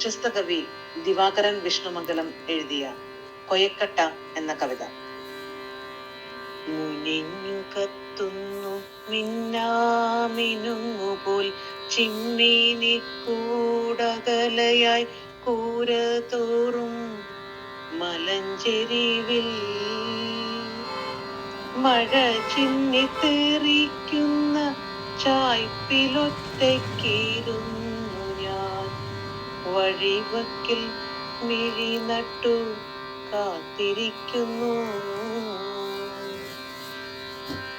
പ്രശസ്ത കവി ദിവാകരൻ വിഷ്ണുമംഗലം എഴുതിയ കൊയക്കട്ട എന്ന കവിത. മുനിഞ്ഞു കത്തുന്നു മിന്നാമിനുങ്ങുപോൽ ചിമ്മിനി കൂടകലയായി കൂര തോറും മലഞ്ചെരിവിൽ മഴ ചിന്നിത്തെറിക്കുന്ന ചായ്പിലൊറ്റയ്ക്കിരുന്നു. വഴിവക്കിൽ മിഴി നട്ടു കാത്തിരിക്കുന്നു.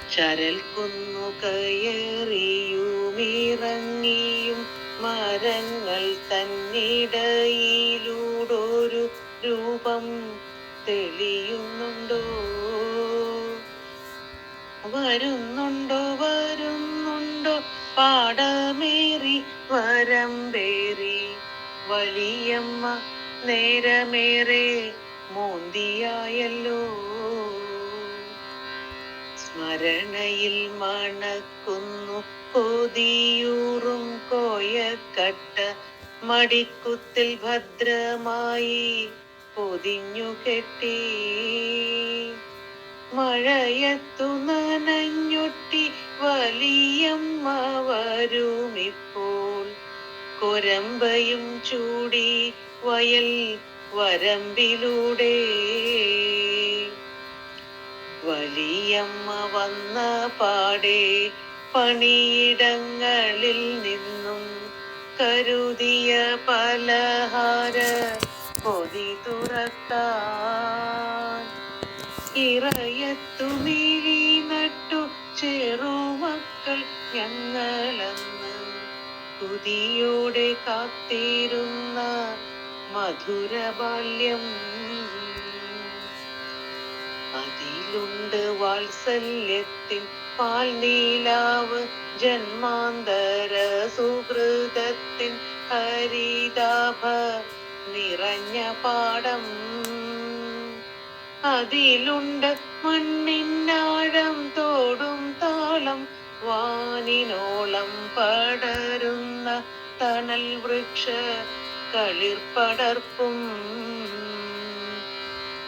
ചരൽ കുന്നു കയറിയുമിറങ്ങിയും മരങ്ങൾ തന്നിടയിലൂടൊരു രൂപം തെളിയുന്നുണ്ടോ? വരുന്നുണ്ടോ വരുന്നുണ്ടോ? പാടമേറി വരമ്പേറി വലിയമ്മ നേരമേറെ മോന്തിയായല്ലോ. സ്മരണയിൽ മണക്കുന്നു കൊതിയൂറും കോയക്കട്ട മടിക്കുത്തിൽ ഭദ്രമായി പൊതിഞ്ഞു കെട്ടി. മഴയത്തു നനഞ്ഞൊട്ടി വലിയമ്മ വരുമിപ്പോൾ കൊരമ്പയും ചൂടി വയൽ വരമ്പിലൂടെ. വലിയമ്മ വന്ന പാടെ പണിയിടങ്ങളിൽ നിന്നും കരുതിയ പലഹാര പൊതി തുറക്കാൻ ഇറയത്തു മിഴി നട്ടു ചെറുമക്കൾ ഞങ്ങളന്ന് കുതിയോടെ കാത്തിരുന്ന മധുര ബാല്യം അതിലുണ്ട് വാത്സല്യത്തിൽ പാൽ നീലാവ് ജന്മാന്തര സുഹൃതത്തിൻ ഹരിതാഭ നിറഞ്ഞ പാടം. അതിലുണ്ട് മണ്ണിനാഴം തോടും താളം വാനിനോളം പടരുന്ന തണൽ വൃക്ഷ കളിർപ്പടർപ്പും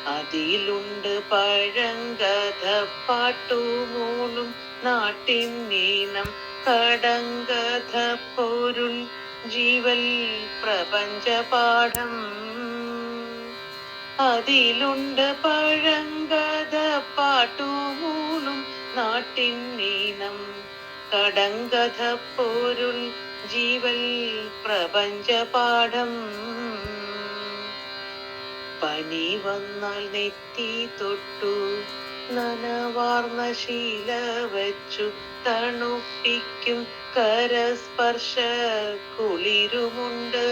അതിലുണ്ട് പഴങ്കഥ പാട്ടുമൂളും നാട്ടിൻ നീനം കടങ്കഥ പൊരുൾ ജീവൽ പ്രപഞ്ച പാഠം അതിലുണ്ട് പഴങ്കഥ പാട്ടുമൂളും നാട്ടിൻ നീനം കടങ്കഥ പൊരുൾ ജീവൽ പ്രപഞ്ചപാഠം. പനി വന്നാൽ നെറ്റി തൊട്ടു നനവാർന്ന ശീല വച്ചു തണുപ്പിക്കും കരസ്പർശ കുളിരുമുണ്ട്.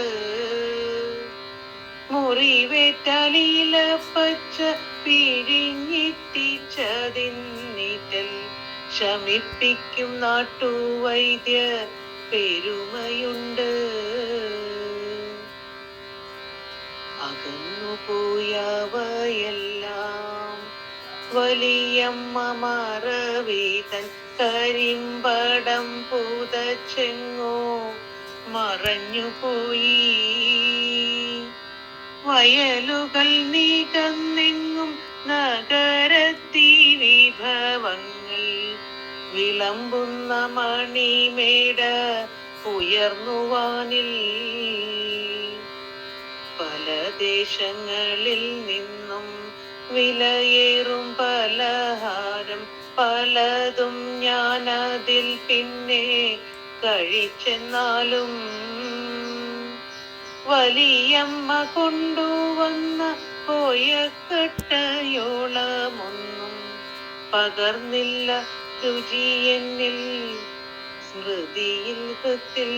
മുറിവേറ്റാലില പച്ച പിഴിഞ്ഞിത്തിച്ചതിന്നിറ്റൽ ശമിപ്പിക്കും നാട്ടുവൈദ്യ പെരുമയുണ്ട്. അകന്നു പോയവയെല്ലാം വലിയമ്മ മറവീതൻ കരിമ്പടം പൂതച്ചെങ്ങോ മറഞ്ഞുപോയി വയലുകൾ നീകന്നെങ്ങും നഗരത്തി വിളമ്പുന്ന മണിമേട ഉയർന്നുവാനിൽ. പല ദേശങ്ങളിൽ നിന്നും വിലയേറും പലഹാരം പലതും ഞാനതിൽ പിന്നെ കഴിച്ചെന്നാലും വലിയമ്മ കൊണ്ടുവന്ന കോയക്കട്ടയോളമൊന്നും പകർന്നില്ല രുചി എന്നിൽ സ്മൃതിയിൽ ഹൃത്തിൽ